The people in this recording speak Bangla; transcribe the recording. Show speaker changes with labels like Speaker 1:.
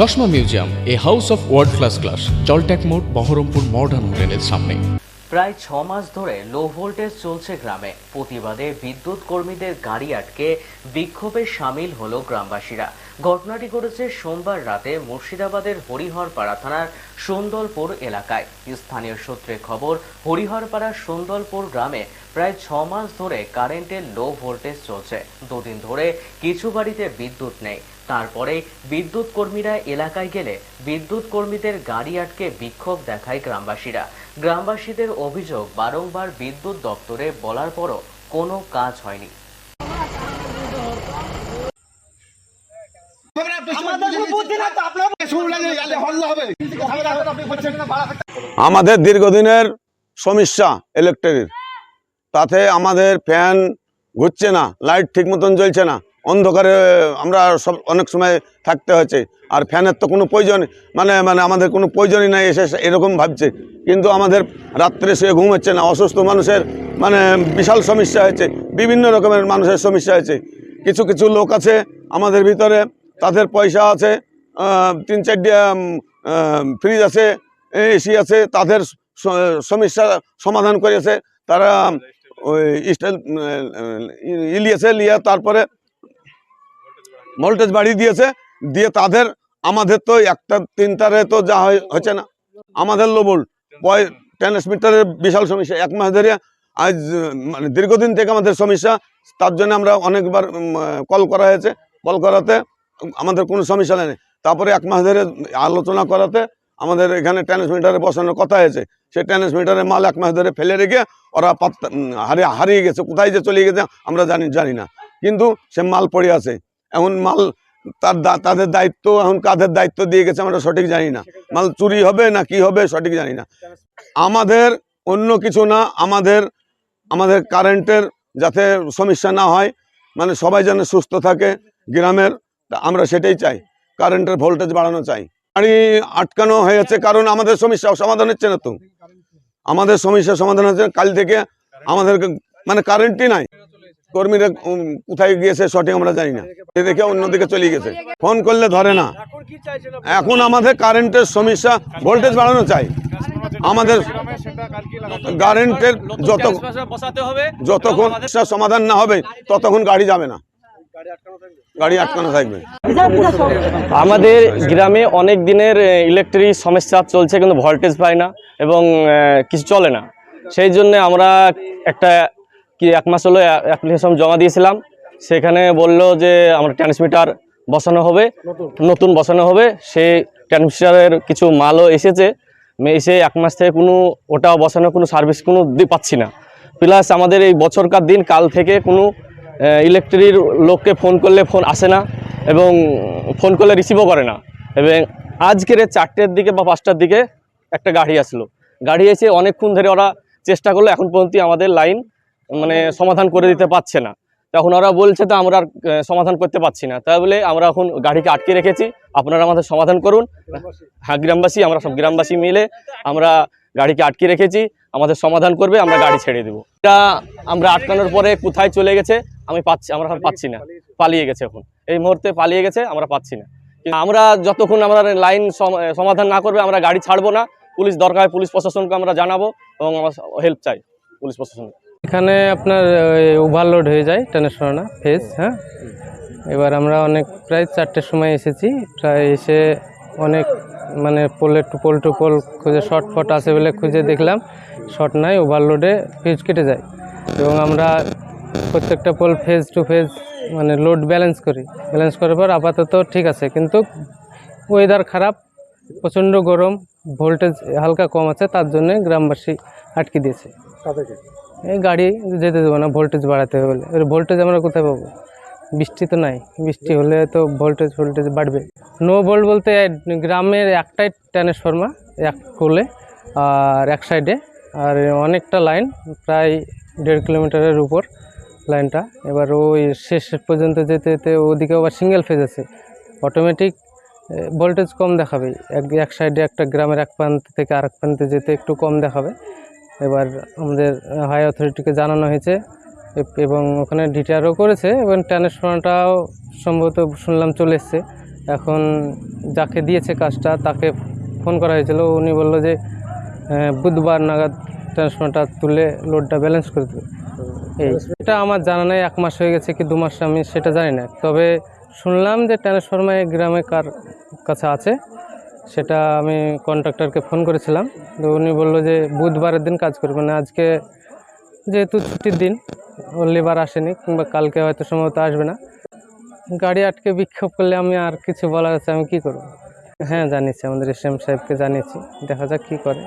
Speaker 1: চশমা museum, a house of world class class জলট্যাক মোড়, বহরমপুর মডার্ন হোটেলের সামনে।
Speaker 2: প্রায় ছ মাস ধরে লো ভোল্টেজ চলছে গ্রামে। প্রতিবাদে বিদ্যুৎ কর্মীদের গাড়ি আটকে, বিক্ষোভে সামিল হলো গ্রামবাসীরা। ঘটনাটি ঘটেছে সোমবার রাতে মুর্শিদাবাদের হরিহরপাড়া থানার সুন্দরপুর এলাকায়। স্থানীয় সূত্রে খবর, হরিহরপাড়া সুন্দরপুর গ্রামে প্রায় ছ মাস ধরে কারেন্টের লো ভোল্টেজ চলছে। দুদিন ধরে কিছু বাড়িতে বিদ্যুৎ নেই। তারপরে বিদ্যুৎ কর্মীরা এলাকায় গেলে বিদ্যুৎ কর্মীদের গাড়ি আটকে বিক্ষোভ দেখায় গ্রামবাসীরা। গ্রামবাসীদের অভিযোগ, বারংবার বিদ্যুৎ দপ্তরে বলার পরও কোনো কাজ হয়নি।
Speaker 3: আমাদের দীর্ঘদিনের সমস্যা ইলেকট্রিক তাতে আমাদের ফ্যান ঘুরছে না লাইট ঠিক মতন জ্বলছে না। অন্ধকারে আমরা সব অনেক সময় থাকতে হচ্ছে। আর ফ্যানের তো কোনো প্রয়োজন মানে মানে আমাদের কোনো প্রয়োজনই নাই এসে এরকম ভাবছে। কিন্তু আমাদের রাত্রে শুয়ে ঘুম হচ্ছে না, অসুস্থ মানুষের মানে বিশাল সমস্যা হয়েছে বিভিন্ন রকমের মানুষের সমস্যা হয়েছে কিছু কিছু লোক আছে আমাদের ভিতরে, তাদের পয়সা আছে তিন চারটে ফ্রিজ আছে এসি আছে, তাদের স- সমস্যা সমাধান করেছে। তারা, ওই, স্টাইল ইলিয়েছে লিয়ে, তারপরে ভোল্টেজ বাড়িয়ে দিয়েছে, দিয়ে তাদের আমাদের তো একটা, তিনটারে তো যা হচ্ছে না। আমাদের লো ভোল্ট ট্রান্সমিটারের বিশাল সমস্যা। এক মাস ধরে আজ মানে দীর্ঘদিন থেকে আমাদের সমস্যা, তার জন্য আমরা অনেকবার কল করা হয়েছে। কল করাতে আমাদের কোনো সমস্যা নেই। তারপরে এক মাস ধরে আলোচনা করাতে আমাদের এখানে ট্রান্সমিটারে বসানোর কথা হয়েছে। সেই ট্রান্সমিটারের মাল এক মাস ধরে ফেলে রেখে ওরা হারিয়ে হারিয়ে গেছে, কোথায় যে চলে গেছে আমরা জানি জানি না। কিন্তু সে মাল পড়ে আছে। এখন মাল তার তাদের দায়িত্ব এখন কাদের দায়িত্ব দিয়ে গেছে আমরা সঠিক জানি না। মাল চুরি হবে না কি হবে সঠিক জানি না। আমাদের অন্য কিছু না আমাদের আমাদের কারেন্টের যাতে সমস্যা না হয় মানে সবাই যেন সুস্থ থাকে গ্রামের আমরা সেটাই চাই। কারেন্টের ভোল্টেজ বাড়ানো চাই। গাড়ি আটকানো হয়েছে কারণ আমাদের সমস্যা সমাধান হচ্ছে না তো। আমাদের সমস্যা সমাধান হচ্ছে কাল থেকে আমাদের মানে কারেন্টই নাই। কর্মীরা কোথায় গিয়েছে, সঠিক আমরা জানি না। দেখে অন্যদিকে চলে গেছে। ফোন করলে ধরে না। এখন আমাদের কারেন্টের সমস্যা, ভোল্টেজ বাড়ানো চাই। আমাদের কারেন্টের যত যতক্ষণ সমাধান না হবে, ততক্ষণ গাড়ি যাবে না। গাড়ি আটকানো থাকবে।
Speaker 4: আমাদের গ্রামে অনেক দিনের ইলেকট্রিক সমস্যা চলছে, কিন্তু ভোল্টেজ পাই না এবং কিছু চলে না। সেই জন্য আমরা একটা কি এক মাস হলো অ্যাপ্লিকেশন জমা দিয়েছিলাম। সেখানে বলল যে আমার ট্রান্সমিটার বসানো হবে। নতুন? বসানো হবে। সেই ট্রান্সমিটারের কিছু মালও এসেছে। মে- এসে এক মাস থেকে কোনো ওটা বসানো কোনো সার্ভিস কোনো দি- পাচ্ছি না। প্লাস আমাদের এই বছরকার দিন কাল থেকে কোনো ইলেকট্রিক লোককে ফোন করলে ফোন আসে না এবং ফোন করলে রিসিভও করে না। এবং আজকের চারটের দিকে বা পাঁচটার দিকে একটা গাড়ি আসলো। গাড়ি এসে অনেকক্ষণ ধরে ওরা চেষ্টা করল। এখন পর্যন্ত আমাদের লাইন মানে সমাধান করে দিতে পারছে না। তখন ওরা বলছে তো আমরা আর, সমাধান করতে পারছি না। তাই বলে আমরা এখন গাড়িকে আটকে রেখেছি আপনারা আমাদের সমাধান করুন। হ্যাঁ গ্রামবাসী আমরা সব গ্রামবাসী মিলে আমরা গাড়িকে আটকে রেখেছি আমাদের সমাধান করবে আমরা গাড়ি ছেড়ে দেবো। এটা আমরা আটকানোর পরে কোথায় চলে গেছে আমি পাচ্ছি আমরা পাচ্ছি না। পালিয়ে গেছে এখন। এই মুহূর্তে পালিয়ে গেছে আমরা পাচ্ছি না। আমরা যতক্ষণ আমরা লাইন সম- সমাধান না করবে আমরা গাড়ি ছাড়বো না। পুলিশ দরকার পুলিশ প্রশাসনকে আমরা জানাব এবং আমার হেল্প চাই পুলিশ প্রশাসন
Speaker 5: এখানে আপনার ওভারলোড হয়ে যায় ট্রান্সফর্মার ফেজ হ্যাঁ? এবার আমরা অনেক, প্রায় চারটের সময় এসেছি, প্রায় এসে অনেক মানে পোলের টু পোল টু পোল খুঁজে শর্ট ফট আছে বলে খুঁজে দেখলাম শর্ট নাই ওভারলোডে ফিউজ কেটে যায়। এবং আমরা প্রত্যেকটা পোল ফেজ টু ফেজ মানে লোড ব্যালেন্স করি। ব্যালেন্স করার পর আপাতত ঠিক আছে, কিন্তু ওয়েদার খারাপ, প্রচণ্ড গরম ভোল্টেজ হালকা কম আছে, তার জন্যে গ্রামবাসী আটকে দিয়েছে। এই গাড়ি যেতে দেবো না ভোল্টেজ বাড়াতে হবে বলে। এবার ভোল্টেজ আমরা কোথায় পাবো? বৃষ্টি তো নাই। বৃষ্টি হলে তো ভোল্টেজ ভোল্টেজ বাড়বে। নো ভোল্ট বলতে গ্রামের একটাই ট্রান্সফর্মার এক কোলে আর এক সাইডে আর অনেকটা লাইন প্রায় দেড় কিলোমিটারের উপর লাইনটা এবার ওই শেষ পর্যন্ত যেতে যেতে ওদিকে আবার সিঙ্গেল ফেজ আছে। অটোমেটিক ভোল্টেজ কম দেখাবে। এক এক সাইডে একটা, গ্রামের এক প্রান্ত থেকে আরেক প্রান্তে যেতে একটু কম দেখাবে। এবার আমাদের হাই অথরিটিকে জানানো হয়েছে এবং ওখানে ডিটিআরও করেছে এবং ট্রান্সফর্মারটাও সম্ভবত শুনলাম চলে এসছে। এখন যাকে দিয়েছে কাজটা তাকে ফোন করা হয়েছিল। উনি বলল যে বুধবার নাগাদ ট্রান্সফারটা তুলে লোডটা ব্যালেন্স করে দেবে। এই এটা আমার জানা নেই, এক মাস হয়ে গেছে কি দু মাস আমি সেটা জানি না। তবে শুনলাম যে ট্রান্সফরমার গ্রামে কার কাছে আছে। সেটা আমি কন্ট্রাক্টরকে ফোন করেছিলাম। তো উনি বলল যে, বুধবারের দিন কাজ করবে। মানে আজকে যেহেতু ছুটির দিন ও লেবার আসেনি, কিংবা কালকে হয়তো সম্ভবত আসবে না। গাড়ি আটকে বিক্ষোভ করলে আমি আর কিছু বলার আছে, আমি কি করব? হ্যাঁ জানিয়েছি, আমাদের এস এম সাহেবকে জানিয়েছি। দেখা যাক কী করে।